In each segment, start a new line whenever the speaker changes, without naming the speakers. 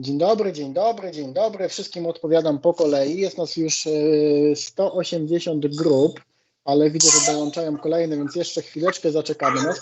Dzień dobry, dzień dobry, dzień dobry. Wszystkim odpowiadam po kolei. Jest nas już e, 180 grup, ale widzę, że dołączają kolejne, więc jeszcze chwileczkę zaczekamy na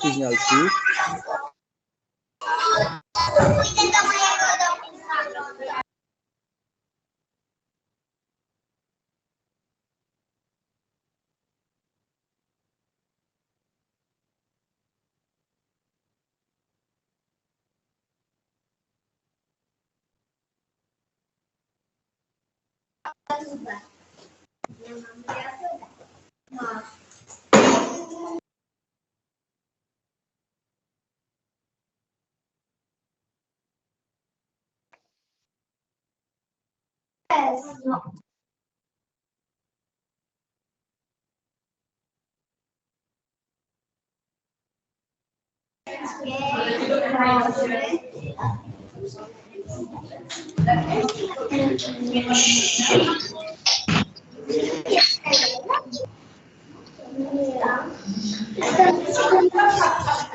spóźnialskich.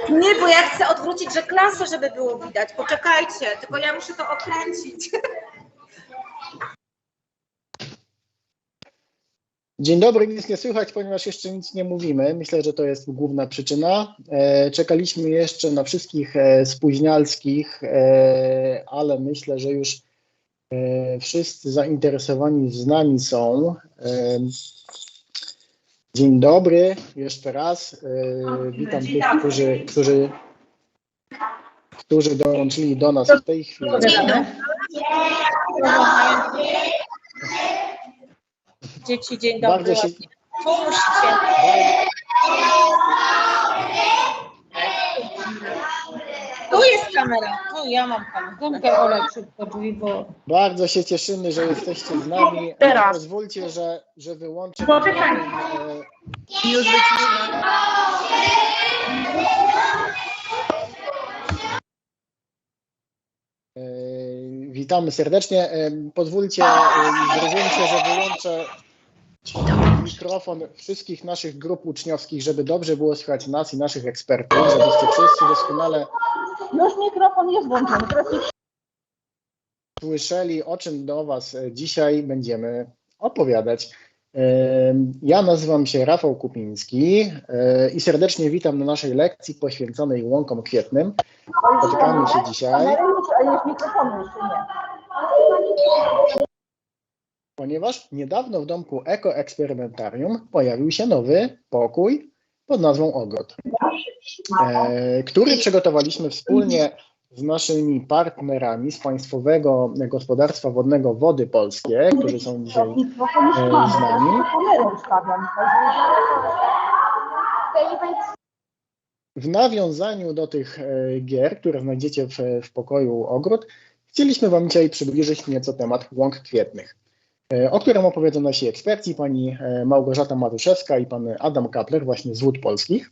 Nie, bo ja chcę odwrócić, że klasę, żeby było widać. Poczekajcie, tylko ja muszę to okręcić.
Dzień dobry, nic nie słychać, ponieważ jeszcze nic nie mówimy. Myślę, że to jest główna przyczyna. E, Czekaliśmy jeszcze na wszystkich e, spóźnialskich, e, ale myślę, że już wszyscy zainteresowani z nami są. E, Dzień dobry, jeszcze raz. E, Witam tych, którzy, którzy, którzy dołączyli do nas w tej chwili.
Dzieci, dzień dobry.
Bardzo się.
Tu jest kamera, ja mam kamerę.
Gąbkę olej szybko drzwi, bo
Bardzo się cieszymy, że jesteście z nami.
Teraz.
Pozwólcie, że, że wyłączę.
Poczekaj.
e,
Już
e, Witamy serdecznie. E, Pozwólcie, zrozumcie, że wyłączę mikrofon wszystkich naszych grup uczniowskich, żeby dobrze było słychać nas i naszych ekspertów, żebyście wszyscy doskonale
już mikrofon jest włączony.
Słyszeli, o czym do Was e, dzisiaj będziemy opowiadać. E, Ja nazywam się Rafał Kupiński e, i serdecznie witam na naszej lekcji poświęconej łąkom kwietnym. Spotykamy się dzisiaj, ponieważ niedawno w domku Ekoeksperymentarium pojawił się nowy pokój pod nazwą Ogród, e, który przygotowaliśmy wspólnie z naszymi partnerami z Państwowego Gospodarstwa Wodnego Wody Polskie, którzy są dzisiaj e, z nami. W nawiązaniu do tych e, gier, które znajdziecie w, w pokoju Ogród, chcieliśmy Wam dzisiaj przybliżyć nieco temat łąk kwietnych, o którym opowiedzą nasi eksperci, pani e, Małgorzata Maruszewska i pan Adam Kapler, właśnie z Wód Polskich.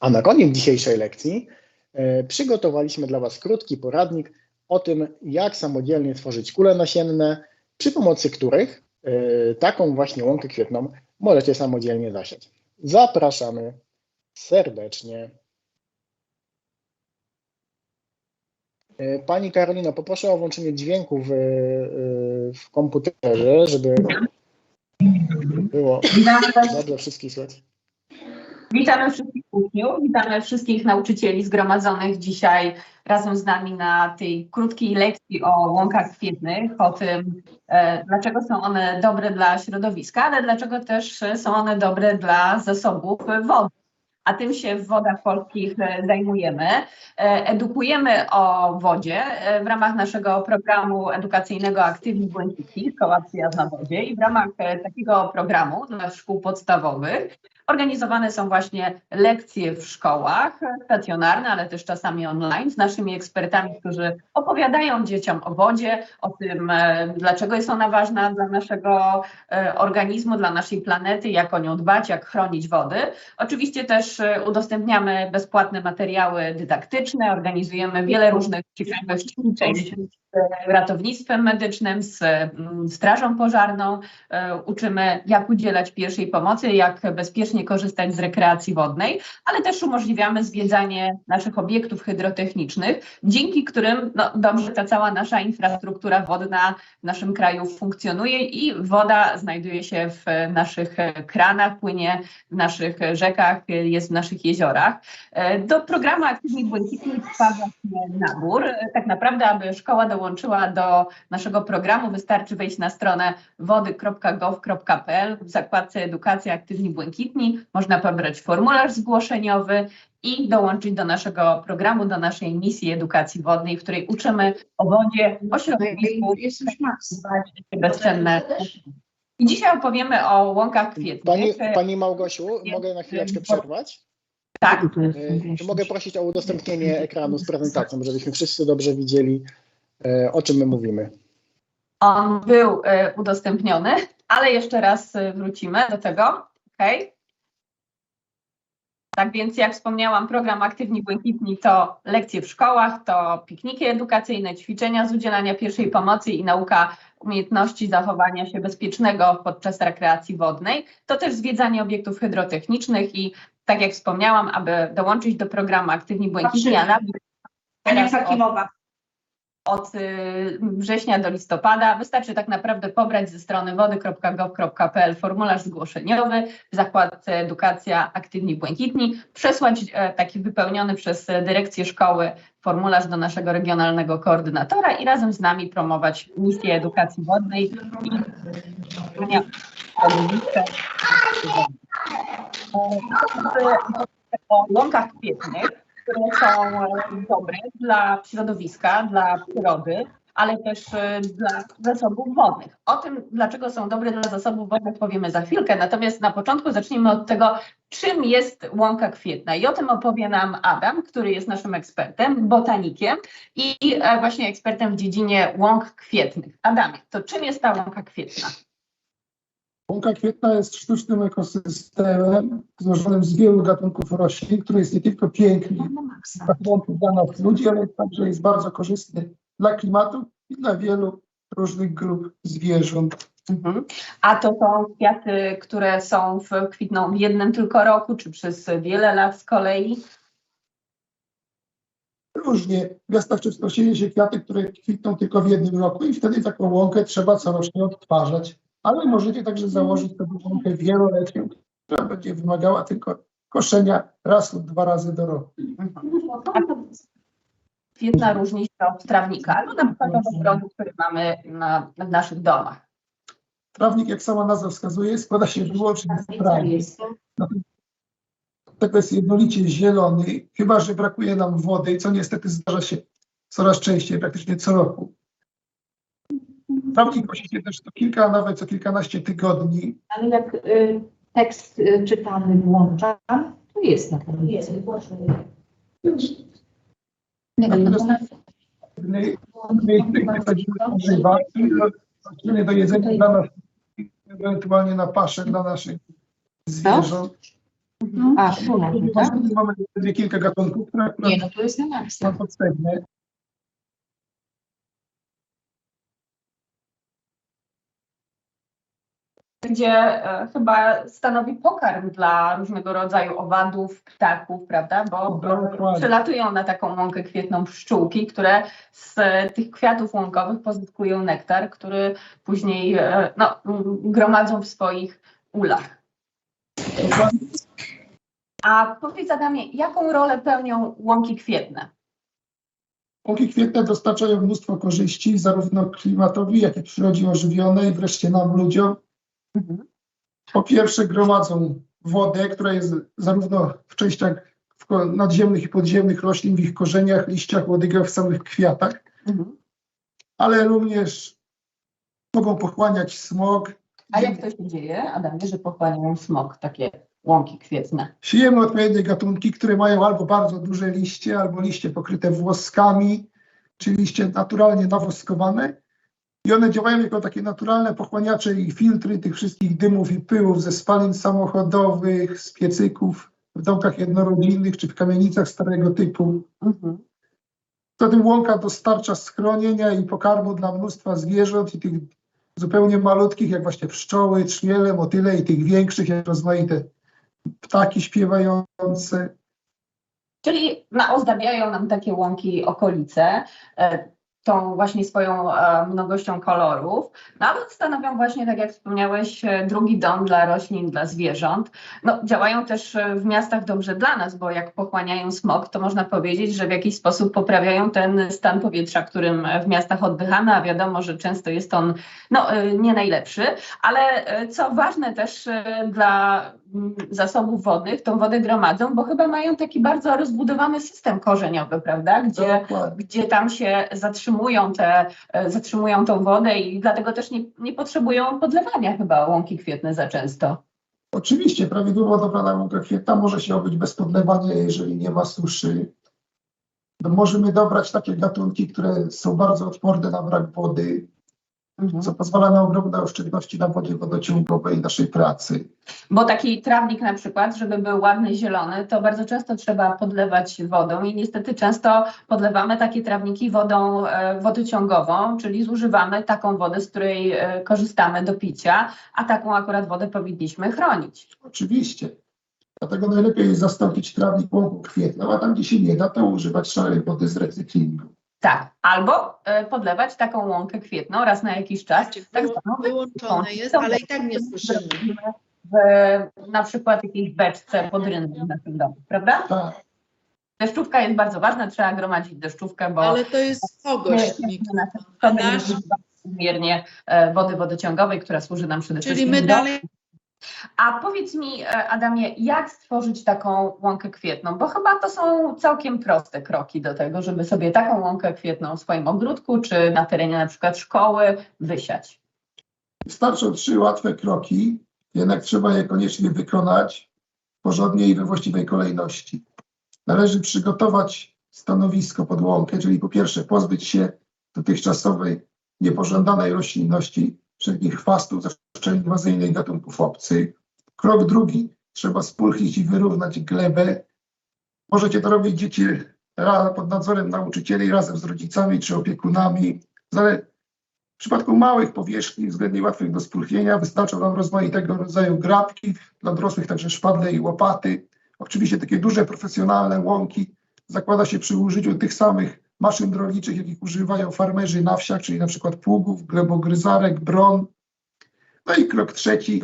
A na koniec dzisiejszej lekcji e, przygotowaliśmy dla Was krótki poradnik o tym, jak samodzielnie tworzyć kule nasienne, przy pomocy których e, taką właśnie łąkę kwietną możecie samodzielnie zasiać. Zapraszamy serdecznie. Pani Karolino, poproszę o włączenie dźwięku w, e, w komputerze, żeby było dobrze wszystkich słychać.
Witamy wszystkich uczniów, witamy wszystkich nauczycieli zgromadzonych dzisiaj razem z nami na tej krótkiej lekcji o łąkach kwietnych, o tym, e, dlaczego są one dobre dla środowiska, ale dlaczego też e, są one dobre dla zasobów wody. A tym się w wodach polskich e, zajmujemy. E, Edukujemy o wodzie e, w ramach naszego programu edukacyjnego Aktywni Błękitni, Szkoła Przyjazna Wodzie i w ramach takiego programu dla szkół podstawowych Organizowane są właśnie lekcje w szkołach, stacjonarne, ale też czasami online, z naszymi ekspertami, którzy opowiadają dzieciom o wodzie, o tym, e, dlaczego jest ona ważna dla naszego e, organizmu, dla naszej planety, jak o nią dbać, jak chronić wody. Oczywiście też e, udostępniamy bezpłatne materiały dydaktyczne, organizujemy wiele różnych ciekawych z ratownictwem medycznym, z mm, strażą pożarną. Uczymy, jak udzielać pierwszej pomocy, jak bezpiecznie korzystać z rekreacji wodnej, ale też umożliwiamy zwiedzanie naszych obiektów hydrotechnicznych, dzięki którym no, dobrze ta cała nasza infrastruktura wodna w naszym kraju funkcjonuje i woda znajduje się w naszych kranach, płynie w naszych rzekach, jest w naszych jeziorach. E, Do programu Aktywni Błękitni trwa właśnie nabór. Tak naprawdę, aby szkoła dołączyła do naszego programu, wystarczy wejść na stronę wody.gov.pl w zakładce Edukacja Aktywni Błękitni. Można pobrać formularz zgłoszeniowy i dołączyć do naszego programu, do naszej misji edukacji wodnej, w której uczymy o wodzie, o środowisku, bezcenne. I dzisiaj opowiemy o łąkach
Pani,
kwietnych.
pani Małgosiu, mogę na chwileczkę przerwać?
Tak,
E, Mogę prosić o udostępnienie ekranu z prezentacją, żebyśmy wszyscy dobrze widzieli, e, o czym my mówimy.
On był e, udostępniony, ale jeszcze raz wrócimy do tego. Okay. Tak więc, jak wspomniałam, program Aktywni Błękitni to lekcje w szkołach, to pikniki edukacyjne, ćwiczenia z udzielania pierwszej pomocy i nauka umiejętności zachowania się bezpiecznego podczas rekreacji wodnej. To też zwiedzanie obiektów hydrotechnicznych i, tak jak wspomniałam, aby dołączyć do programu Aktywni Błękitni, a nawet
Ania Fakimowa.
Od y, września do listopada. Wystarczy tak naprawdę pobrać ze strony wody.gov.pl formularz zgłoszeniowy w zakładce Edukacja Aktywni Błękitni, przesłać e, taki wypełniony przez e, dyrekcję szkoły formularz do naszego regionalnego koordynatora i razem z nami promować misję edukacji wodnej. E, o łąkach kwietnych, które są e, dobre dla środowiska, dla przyrody, ale też e, dla zasobów wodnych. O tym, dlaczego są dobre dla zasobów wodnych, powiemy za chwilkę. Natomiast na początku zacznijmy od tego, czym jest łąka kwietna. I o tym opowie nam Adam, który jest naszym ekspertem, botanikiem i e, właśnie ekspertem w dziedzinie łąk kwietnych. Adamie, to czym jest ta łąka kwietna?
Łąka kwietna jest sztucznym ekosystemem złożonym z wielu gatunków roślin, który jest nie tylko piękny dla nas ludzi, ale także jest bardzo korzystny dla klimatu i dla wielu różnych grup zwierząt.
Mhm. A to są kwiaty, które są w, kwitną w jednym tylko roku, czy przez wiele lat z kolei?
Różnie w miastach często się kwiaty, które kwitną tylko w jednym roku i wtedy taką łąkę trzeba corocznie odtwarzać. Ale możecie także założyć sobie łąkę wieloletnią, która będzie wymagała tylko koszenia raz lub dwa razy do roku.
A to kwietna różni się od trawnika, albo na przykład od ogrodu, który mamy na, w naszych domach.
Trawnik, jak sama nazwa wskazuje, składa się wyłącznie z trawy. Tego jest jednolicie zielony, chyba że brakuje nam wody, co niestety zdarza się coraz częściej, praktycznie co roku. Trawnik kosi się też co kilka, a nawet co kilkanaście tygodni.
Ale jak y, tekst y, czytany włączam, to jest na pewno. Jest,
warzywa i rośliny do jedzenia dla nas, ewentualnie na paszę dla naszych zwierząt.
A, tu na tym, tak?
Mamy kilka gatunków, które akurat
Nie, no to jest na maksa.
są potrzebne.
Gdzie e, chyba stanowi pokarm dla różnego rodzaju owadów, ptaków, prawda? Bo
Dokładnie.
e, przylatują na taką łąkę kwietną pszczółki, które z tych kwiatów łąkowych pozyskują nektar, który później e, no, gromadzą w swoich ulach. A powiedz Adamie, jaką rolę pełnią łąki kwietne?
Łąki kwietne dostarczają mnóstwo korzyści, zarówno klimatowi, jak i przyrodzie ożywionej, wreszcie nam, ludziom. Po pierwsze, gromadzą wodę, która jest zarówno w częściach nadziemnych i podziemnych roślin, w ich korzeniach, liściach, łodygach, w samych kwiatach, ale również mogą pochłaniać smog.
A jak to się dzieje, Adamie, że pochłaniają smog takie łąki kwietne?
Siejemy odpowiednie gatunki, które mają albo bardzo duże liście, albo liście pokryte włoskami, czy liście naturalnie nawoskowane. I one działają jako takie naturalne pochłaniacze i filtry tych wszystkich dymów i pyłów ze spalin samochodowych, z piecyków w domkach jednorodzinnych czy w kamienicach starego typu.
Mhm.
Zatem łąka dostarcza schronienia i pokarmu dla mnóstwa zwierząt i tych zupełnie malutkich, jak właśnie pszczoły, trzmiele, motyle i tych większych, jak rozmaite ptaki śpiewające.
Czyli na, ozdabiają nam takie łąki okolice e, tą właśnie swoją e, mnogością kolorów, no ale stanowią właśnie, tak jak wspomniałeś, e, drugi dom dla roślin, dla zwierząt. No, działają też e, w miastach dobrze dla nas, bo jak pochłaniają smog, to można powiedzieć, że w jakiś sposób poprawiają ten stan powietrza, którym w miastach oddychamy, a wiadomo, że często jest on no, nie najlepszy, ale co ważne też dla mm, zasobów wodnych, tą wodę gromadzą, bo chyba mają taki bardzo rozbudowany system korzeniowy, prawda? Gdzie,
Dokładnie.
gdzie tam się zatrzymują te, e, zatrzymują tą wodę i dlatego też nie, nie potrzebują podlewania chyba łąki kwietne za często.
Oczywiście prawidłowo dobrana łąka kwietna może się obyć bez podlewania, jeżeli nie ma suszy. No, możemy dobrać takie gatunki, które są bardzo odporne na brak wody, co pozwala na ogromne oszczędności na wodzie wodociągowej naszej pracy.
Bo taki trawnik na przykład, żeby był ładny, zielony, to bardzo często trzeba podlewać wodą i niestety często podlewamy takie trawniki wodą e, wodociągową, czyli zużywamy taką wodę, z której e, korzystamy do picia, a taką akurat wodę powinniśmy chronić.
Oczywiście. Dlatego najlepiej jest zastąpić trawnik łąką kwietną, a tam gdzie się nie da, to używać szarej wody z recyklingu.
Tak, albo e, podlewać taką łąkę kwietną raz na jakiś czas. Tak zwaną
Wyłączone jest, ale i tak nie słyszymy.
w na przykład jakiejś beczce pod rynkiem w naszym domu, prawda?
Tak,
Deszczówka jest bardzo ważna, trzeba gromadzić deszczówkę, bo
Ale to jest kogoś. A nasz,
miernie e, wody wodociągowej, która służy nam przede
czyli
wszystkim
my
do-
dalej
A powiedz mi, e, Adamie, jak stworzyć taką łąkę kwietną? Bo chyba to są całkiem proste kroki do tego, żeby sobie taką łąkę kwietną w swoim ogródku, czy na terenie na przykład szkoły wysiać.
Wystarczą trzy łatwe kroki, jednak trzeba je koniecznie wykonać porządnie i we właściwej kolejności. Należy przygotować stanowisko pod łąkę, czyli po pierwsze pozbyć się dotychczasowej niepożądanej roślinności, wszelkich chwastów, zwłaszcza inwazyjnych gatunków obcych. Krok drugi, trzeba spulchnić i wyrównać glebę. Możecie to robić dzieci pod nadzorem nauczycieli razem z rodzicami czy opiekunami. Zale- w przypadku małych powierzchni, względnie łatwych do spulchnienia, wystarczą nam rozmaitego rodzaju grabki, dla dorosłych także szpadle i łopaty. Oczywiście takie duże, profesjonalne łąki zakłada się przy użyciu tych samych maszyn rolniczych, jakich używają farmerzy na wsiach, czyli na przykład pługów, glebogryzarek, bron. No i krok trzeci,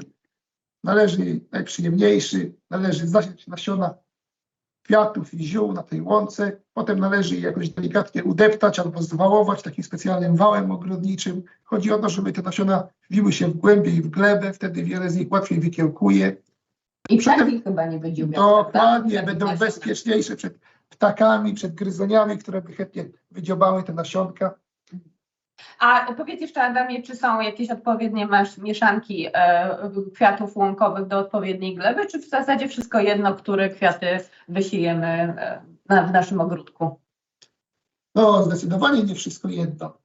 należy, najprzyjemniejszy, należy zasiać nasiona kwiatów i ziół na tej łące. Potem należy je jakoś delikatnie udeptać albo zwałować takim specjalnym wałem ogrodniczym. Chodzi o to, żeby te nasiona wbiły się w głębiej w glebę, wtedy wiele z nich łatwiej wykiełkuje.
I ptaki chyba nie będzie umiał.
Dokładnie,
prawda?
będą
Tak,
bezpieczniejsze przed ptakami, przed gryzoniami, które by chętnie wydziobały te nasionka.
A powiedz jeszcze, Adamie, czy są jakieś odpowiednie masz mieszanki e, kwiatów łąkowych do odpowiedniej gleby, czy w zasadzie wszystko jedno, które kwiaty wysiejemy e, na, w naszym ogródku?
No, zdecydowanie nie wszystko jedno.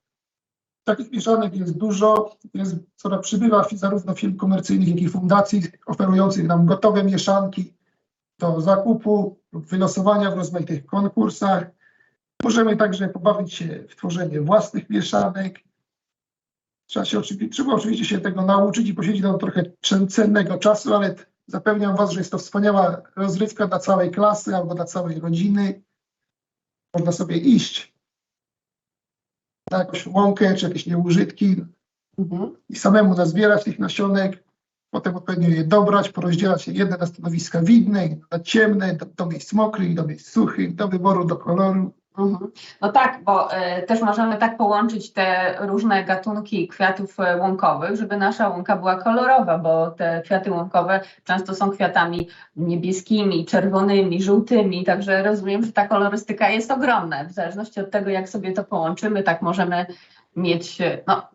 Takich mieszanek jest dużo, jest, coraz przybywa zarówno firm komercyjnych, jak i fundacji oferujących nam gotowe mieszanki do zakupu lub wylosowania w rozmaitych konkursach. Możemy także pobawić się w tworzenie własnych mieszanek. Trzeba, się oczywi- trzeba oczywiście się tego nauczyć i poświęcić na to trochę cen- cennego czasu, ale zapewniam Was, że jest to wspaniała rozrywka dla całej klasy albo dla całej rodziny. Można sobie iść na jakąś łąkę czy jakieś nieużytki i samemu nazbierać tych nasionek, potem odpowiednio je dobrać, porozdzielać je jedne na stanowiska widne, inne na ciemne, do, do miejsc mokrych, do miejsc suchych, do wyboru, do koloru.
Mhm. No tak, bo e, też możemy tak połączyć te różne gatunki kwiatów e, łąkowych, żeby nasza łąka była kolorowa, bo te kwiaty łąkowe często są kwiatami niebieskimi, czerwonymi, żółtymi, także rozumiem, że ta kolorystyka jest ogromna. W zależności od tego, jak sobie to połączymy, tak możemy mieć e, no,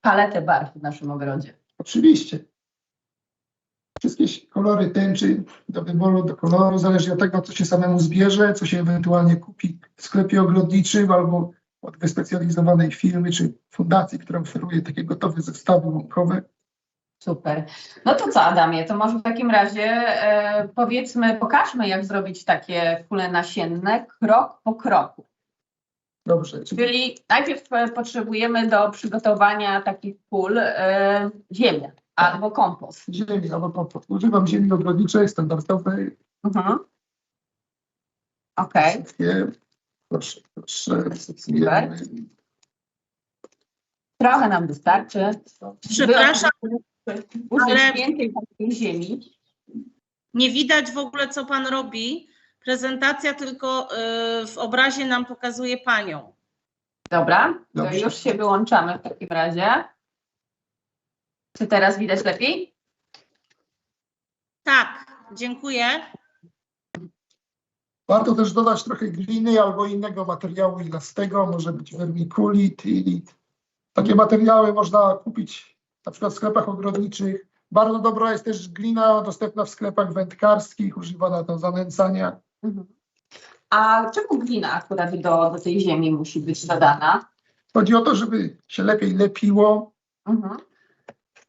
paletę barw w naszym ogrodzie.
Oczywiście. Wszystkie kolory tęczy do wyboru, do koloru, zależnie od tego, co się samemu zbierze, co się ewentualnie kupi w sklepie ogrodniczym albo od wyspecjalizowanej firmy czy fundacji, która oferuje takie gotowe zestawy łąkowe.
Super. No to co, Adamie, to może w takim razie e, powiedzmy, pokażmy, jak zrobić takie kule nasienne krok po kroku.
Dobrze. Czyli
najpierw e, potrzebujemy do przygotowania takich pól e, ziemię. Albo kompost.
ziemi albo kompost. Używam ziemi ogrodniczej, standardowej.
Mhm. Okej,
Wszystkie. Proszę, proszę. sypujemy.
trochę nam wystarczy.
Przepraszam, ale-
więcej takiej ziemi.
nie widać w ogóle, co pan robi. Prezentacja tylko y, w obrazie nam pokazuje panią.
Dobra, to
Dobrze.
już się wyłączamy w takim razie. Czy teraz widać lepiej?
Tak, dziękuję.
Warto też dodać trochę gliny albo innego materiału ilastego, może być vermiculit i takie materiały można kupić na przykład w sklepach ogrodniczych. Bardzo dobra jest też glina dostępna w sklepach wędkarskich, używana do zanęcania.
Mhm. A czemu glina akurat do, do tej ziemi musi być dodana?
Chodzi o to, żeby się lepiej lepiło
Mhm.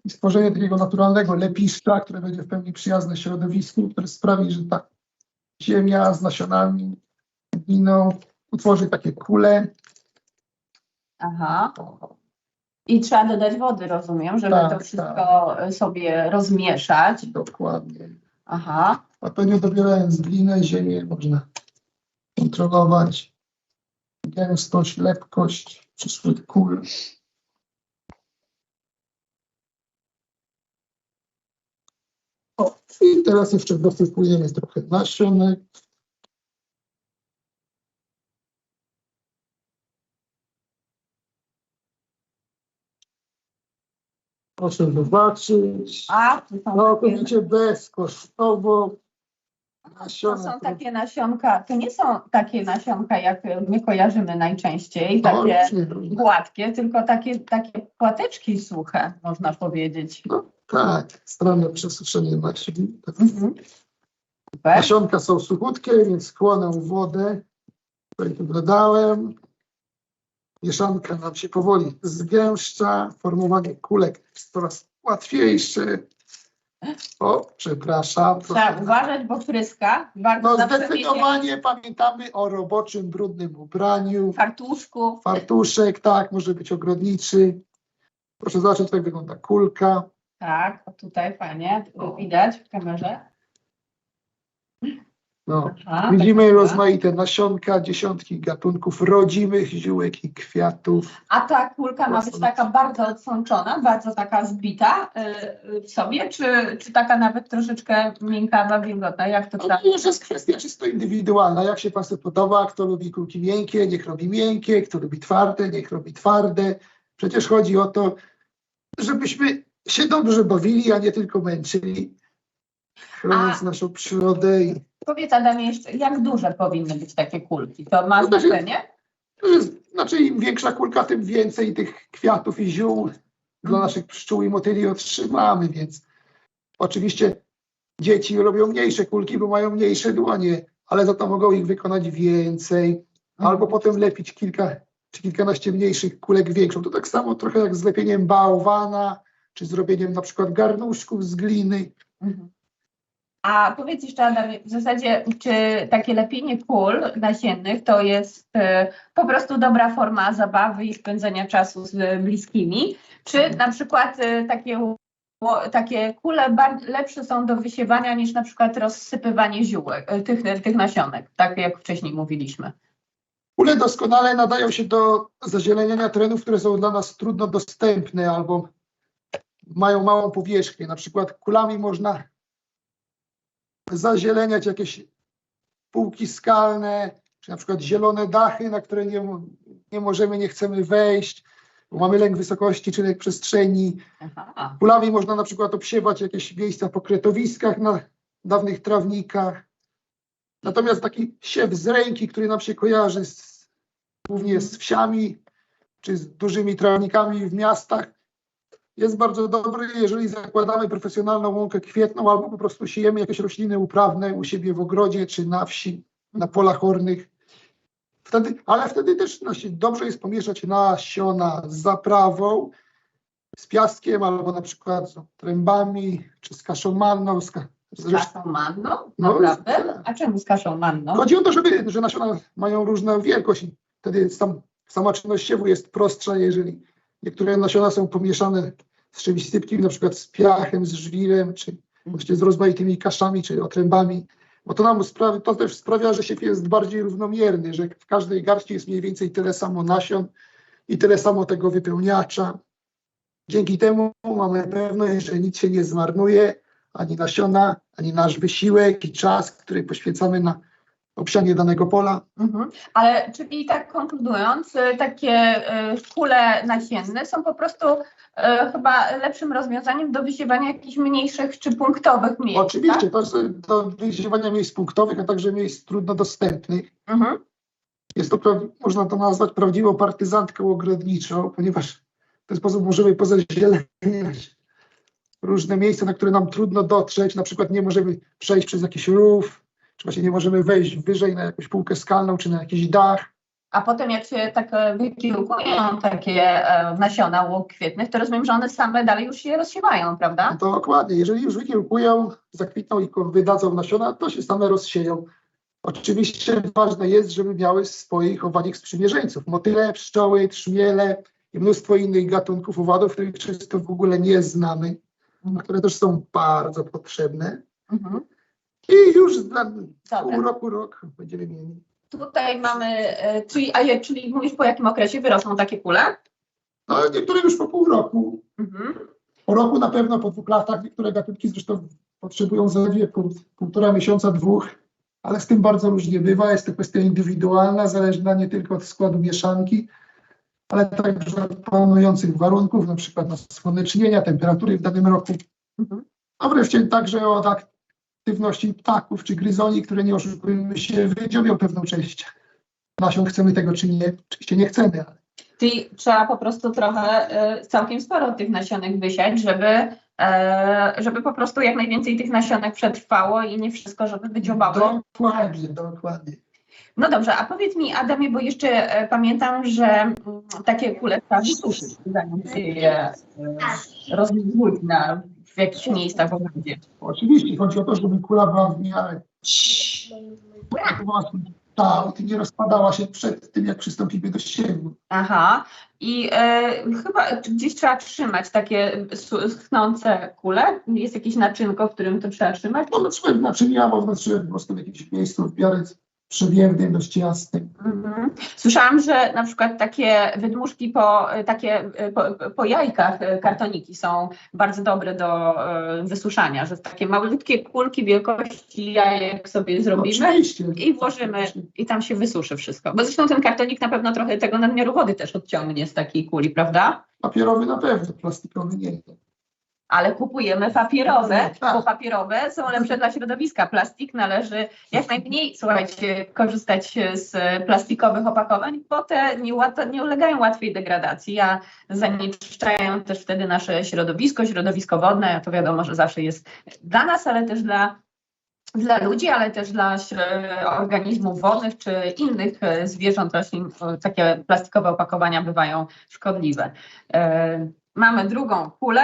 I stworzenie takiego naturalnego lepiszcza, które będzie w pełni przyjazne środowisku, które sprawi, że ta ziemia z nasionami, gliną utworzy takie kule.
Aha. I trzeba dodać wody, rozumiem, żeby
Tak,
to wszystko sobie rozmieszać.
Dokładnie.
Aha.
Odpowiednio dobierając glinę, ziemię można kontrolować gęstość, lepkość przyszłych kul. I teraz jeszcze dosypujemy trochę nasionek. Proszę zobaczyć.
A, to są, takie,
Całkowicie bezkosztowo.
to są takie nasionka, to nie są takie nasionka, jak my kojarzymy najczęściej,
No,
takie gładkie, tylko takie, takie płateczki suche, można powiedzieć.
No, tak, stronę przesuszenie nasion. Tak.
Mhm.
Nasionka są suchutkie, więc chłoną wodę, której tu dodałem. Mieszanka nam się powoli zgęszcza, formowanie kulek jest coraz łatwiejsze. O, przepraszam.
Trzeba uważać, bo tryska. Bardzo
No
zawsze
zdecydowanie pamiętamy o roboczym, brudnym ubraniu.
fartuszku.
Fartuszek, tak, może być ogrodniczy. Proszę zobaczyć, jak wygląda kulka.
Tak, o tutaj fajnie, tu widać w kamerze.
No.
Aha,
Widzimy
tak,
rozmaite nasionka, dziesiątki gatunków rodzimych ziółek i kwiatów.
A ta kulka ma być taka bardzo odsączona, bardzo taka zbita y, y, w sobie, czy, czy taka nawet troszeczkę miękkawa, wilgotna? Jak to trzeba?
to już jest kwestia czysto indywidualna. Jak się Państwu podoba, kto lubi kulki miękkie, niech robi miękkie, kto lubi twarde, niech robi twarde. Przecież chodzi o to, żebyśmy się dobrze bawili, a nie tylko męczyli, chroniąc
A-
naszą przyrodę. I
Powiedz Adamie jeszcze, jak duże powinny być takie kulki? To ma
No to się-
znaczenie?
to jest, znaczy im większa kulka, tym więcej tych kwiatów i ziół dla
Mhm.
naszych pszczół i motyli otrzymamy, więc oczywiście dzieci robią mniejsze kulki, bo mają mniejsze dłonie, ale za to mogą ich wykonać więcej, albo potem lepić kilka czy kilkanaście mniejszych kulek większą. To tak samo trochę jak z lepieniem bałwana, czy zrobieniem na przykład garnuszków z gliny.
Mhm. A powiedz jeszcze Adamie, w zasadzie czy takie lepienie kul nasiennych to jest e, po prostu dobra forma zabawy i spędzenia czasu z bliskimi, czy na przykład e, takie, takie kule lepsze są do wysiewania niż na przykład rozsypywanie ziółek, e, tych, tych nasionek, tak jak wcześniej mówiliśmy.
Kule doskonale nadają się do zazieleniania terenów, które są dla nas trudno dostępne albo mają małą powierzchnię. Na przykład kulami można zazieleniać jakieś półki skalne, czy na przykład zielone dachy, na które nie, nie możemy, nie chcemy wejść, bo mamy lęk wysokości czy lęk przestrzeni.
Aha.
Kulami można na przykład obsiewać jakieś miejsca po kretowiskach na dawnych trawnikach. Natomiast taki siew z ręki, który nam się kojarzy z, głównie z wsiami czy z dużymi trawnikami w miastach, jest bardzo dobry, jeżeli zakładamy profesjonalną łąkę kwietną albo po prostu siejemy jakieś rośliny uprawne u siebie w ogrodzie czy na wsi, na polach ornych. Wtedy, ale wtedy też no, dobrze jest pomieszać nasiona z zaprawą, z piaskiem albo na przykład z trębami czy z kaszą manną. Z, ka-
Z kaszą manną?
No,
Naprawdę?
tak.
A czemu z kaszą manną?
Chodzi o to, żeby, że nasiona mają różną wielkość i wtedy sam, sama czynność siewu jest prostsza, jeżeli niektóre nasiona są pomieszane z czymś sypkim, na przykład z piachem, z żwirem, czy właśnie z rozmaitymi kaszami, czy otrębami, bo to nam to też sprawia, że siew jest bardziej równomierny, że w każdej garści jest mniej więcej tyle samo nasion i tyle samo tego wypełniacza. Dzięki temu mamy pewność, że nic się nie zmarnuje, ani nasiona, ani nasz wysiłek i czas, który poświęcamy na obsianie danego pola.
Mhm. Ale czyli tak konkludując, y, takie y, kule nasienne są po prostu y, chyba lepszym rozwiązaniem do wysiewania jakichś mniejszych czy punktowych miejsc.
Oczywiście, jest do wyziewania miejsc punktowych, a także miejsc trudno dostępnych.
Tak? Mhm.
Jest to, można to nazwać prawdziwą partyzantką ogrodniczą, ponieważ w ten sposób możemy pozazieleniać różne miejsca, na które nam trudno dotrzeć. Na przykład nie możemy przejść przez jakiś rów, czy właśnie nie możemy wejść wyżej na jakąś półkę skalną, czy na jakiś dach.
A potem jak się tak e, wykiełkują takie e, nasiona łuk kwietnych, to rozumiem, że one same dalej już się rozsiewają, prawda?
No Dokładnie, jeżeli już wykiełkują, zakwitną i wydadzą nasiona, to się same rozsieją. Oczywiście ważne jest, żeby miały swoich owadnik sprzymierzeńców. Motyle, pszczoły, trzmiele i mnóstwo innych gatunków owadów, których często w ogóle nie znamy, które też są bardzo potrzebne.
Mhm.
I już za
Dobra.
pół roku, rok będziemy mieli.
Tutaj mamy, e, czyli, a je, czyli mówisz po jakim okresie wyrosną takie kule?
No niektóre już po pół roku.
Mhm.
Po roku na pewno, po dwóch latach. Niektóre gatunki zresztą potrzebują zaledwie pół, półtora miesiąca, dwóch, ale z tym bardzo różnie bywa. Jest to kwestia indywidualna, zależna nie tylko od składu mieszanki, ale także od panujących warunków, na przykład nasłonecznienia, temperatury w danym roku,
Mhm.
a wreszcie także od aktywności ptaków czy gryzoni, które nie oszukujmy się, wydziobią pewną część nasion. Chcemy tego czy nie? Oczywiście nie chcemy, ale
Czyli trzeba po prostu trochę, e, całkiem sporo tych nasionek wysiać, żeby, e, żeby po prostu jak najwięcej tych nasionek przetrwało i nie wszystko, żeby wydziobało.
dokładnie, dokładnie.
No dobrze, a powiedz mi Adamie, bo jeszcze e, pamiętam, że mm, takie kule trzeba wysuszyć, zanim je rozmówić na w jakichś miejscach w ogrodzie.
Oczywiście chodzi o to, żeby kula była w miarę i nie rozpadała się przed tym, jak przystąpimy do siewu.
Aha, i e, chyba gdzieś trzeba trzymać takie schnące kule. Jest jakieś naczynko, w którym to trzeba trzymać?
No, trzeba naczynia, można trzeba po prostu w jakimś miejscu w miarę przewiewnym, dość jasnym.
Mhm. Słyszałam, że na przykład takie wydmuszki po, takie po, po jajkach e, kartoniki są bardzo dobre do e, wysuszania, że takie malutkie kulki wielkości jajek sobie zrobimy
Oczywiście.
i włożymy i tam się wysuszy wszystko. Bo zresztą ten kartonik na pewno trochę tego nadmiaru wody też odciągnie z takiej kuli, prawda?
Papierowy na pewno, plastikowy nie.
Ale kupujemy papierowe,
Tak.
bo papierowe są lepsze dla środowiska. Plastik należy jak najmniej, słuchajcie, korzystać z plastikowych opakowań, bo te nie, nie ulegają łatwiej degradacji, a zanieczyszczają też wtedy nasze środowisko, środowisko wodne. To wiadomo, że zawsze jest dla nas, ale też dla dla ludzi, ale też dla organizmów wodnych czy innych e, zwierząt, roślin, e, takie plastikowe opakowania bywają szkodliwe. E, Mamy drugą kulę.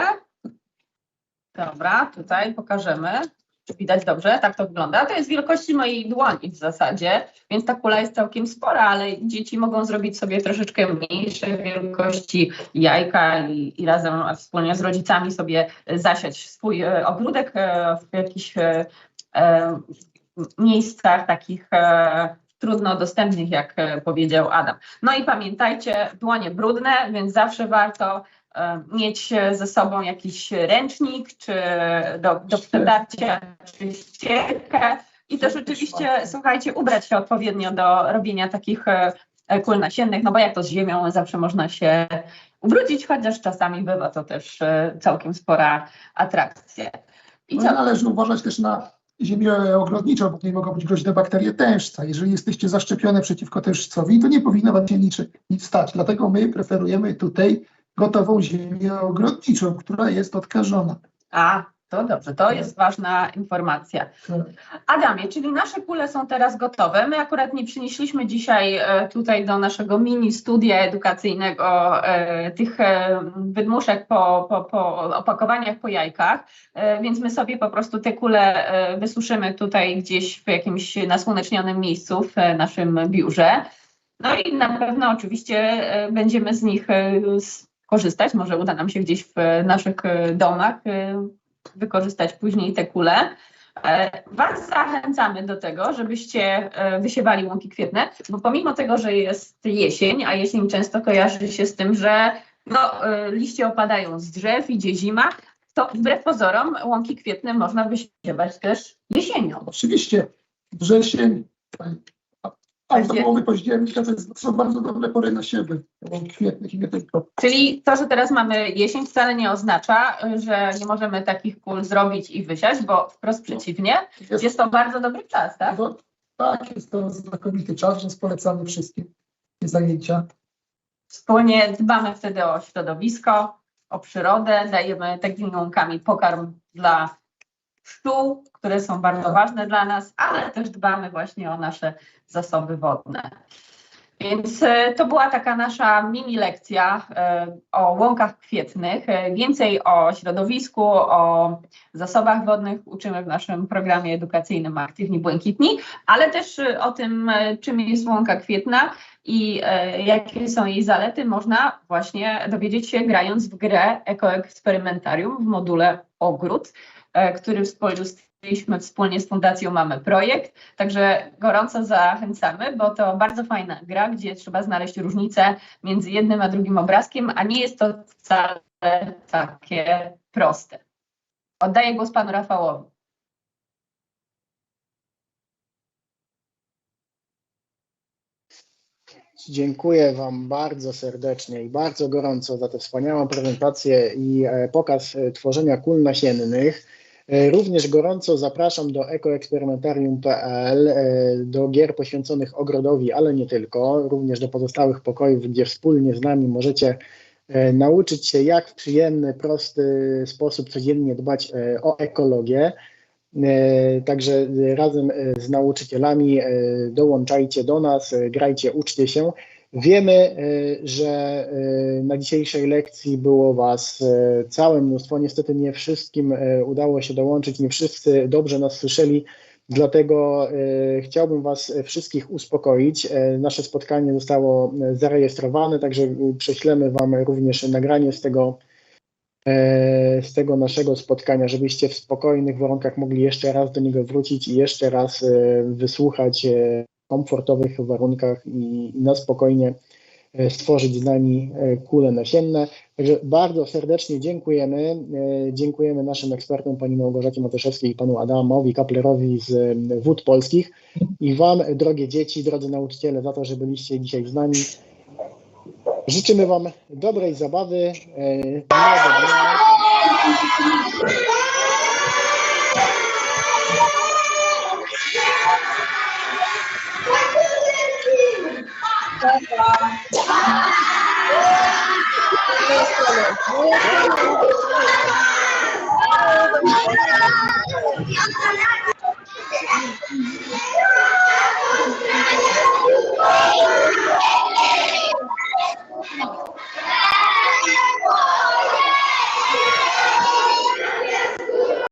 Dobra, tutaj pokażemy. Czy widać dobrze? Tak to wygląda. To jest wielkości mojej dłoni w zasadzie, więc ta kula jest całkiem spora, ale dzieci mogą zrobić sobie troszeczkę mniejsze wielkości jajka i, i razem wspólnie z rodzicami sobie zasiać swój e, ogródek e, w jakichś e, e, miejscach takich e, trudno dostępnych, jak e, powiedział Adam. No i pamiętajcie, dłonie brudne, więc zawsze warto mieć ze sobą jakiś ręcznik, czy do, do przetarcia, czy ścierkę. I też oczywiście, słuchajcie, ubrać się odpowiednio do robienia takich e, e, kul nasiennych, no bo jak to z ziemią, zawsze można się ubrudzić, chociaż czasami bywa to też e, całkiem spora atrakcja. I
No,
co?
należy uważać też na ziemię ogrodniczą, bo niej mogą być groźne bakterie tężca. Jeżeli jesteście zaszczepione przeciwko tężcowi, to nie powinno wam się nic, nic stać. Dlatego my preferujemy tutaj gotową ziemię ogrodniczą, która jest odkażona.
A, to dobrze, to jest ważna informacja. Adamie, czyli nasze kule są teraz gotowe. My akurat nie przynieśliśmy dzisiaj e, tutaj do naszego mini studia edukacyjnego e, tych e, wydmuszek po, po, po opakowaniach, po jajkach, więc my sobie po prostu te kule wysuszymy tutaj gdzieś w jakimś nasłonecznionym miejscu w naszym biurze. No i na pewno oczywiście będziemy z nich korzystać. Może uda nam się gdzieś w naszych e, domach e, wykorzystać później te kule. E, Was zachęcamy do tego, żebyście e, wysiewali łąki kwietne, bo pomimo tego, że jest jesień, a jesień często kojarzy się z tym, że no, e, liście opadają z drzew, idzie zima, to wbrew pozorom łąki kwietne można wysiewać też jesienią.
Oczywiście wrzesień, połowy października to jest, są bardzo dobre pory na siewy, łąk kwietnych i nie tylko.
Czyli to, że teraz mamy jesień wcale nie oznacza, że nie możemy takich kul zrobić i wysiać, bo wprost przeciwnie,
Jest,
jest to bardzo dobry czas, tak?
no, tak, jest to znakomity czas, więc polecamy wszystkim te zajęcia.
Wspólnie dbamy wtedy o środowisko, o przyrodę, dajemy takimi łąkami pokarm dla pszczół, które są bardzo ważne dla nas, ale też dbamy właśnie o nasze zasoby wodne. Więc e, to była taka nasza mini lekcja e, o łąkach kwietnych. E, Więcej o środowisku, o zasobach wodnych uczymy w naszym programie edukacyjnym Aktywni Błękitni, ale też o tym, czym jest łąka kwietna i jakie są jej zalety, można właśnie dowiedzieć się grając w grę Ekoeksperymentarium w module Ogród, który stworzyliśmy wspólnie z Fundacją Mamy Projekt. Także gorąco zachęcamy, bo to bardzo fajna gra, gdzie trzeba znaleźć różnicę między jednym a drugim obrazkiem, a nie jest to wcale takie proste. Oddaję głos panu Rafałowi.
Dziękuję Wam bardzo serdecznie i bardzo gorąco za tę wspaniałą prezentację i e, pokaz e, tworzenia kul nasiennych. E, Również gorąco zapraszam do ekoeksperymentarium.pl, e, do gier poświęconych ogrodowi, ale nie tylko, również do pozostałych pokojów, gdzie wspólnie z nami możecie e, nauczyć się, jak w przyjemny, prosty sposób codziennie dbać o ekologię. Także razem z nauczycielami dołączajcie do nas, grajcie, uczcie się. Wiemy, e, że e, na dzisiejszej lekcji było Was e, całe mnóstwo. Niestety nie wszystkim udało się dołączyć, nie wszyscy dobrze nas słyszeli. Dlatego chciałbym Was wszystkich uspokoić. Nasze spotkanie zostało zarejestrowane, także prześlemy Wam również nagranie z tego z tego naszego spotkania, żebyście w spokojnych warunkach mogli jeszcze raz do niego wrócić i jeszcze raz wysłuchać komfortowych warunkach i, na spokojnie e, stworzyć z nami e, kule nasienne. Także bardzo serdecznie dziękujemy. E, Dziękujemy naszym ekspertom, pani Małgorzacie Matyszewskiej i panu Adamowi Kaplerowi z Wód Polskich i wam, drogie dzieci, drodzy nauczyciele, za to, że byliście dzisiaj z nami. Życzymy Wam dobrej zabawy.
Thank you.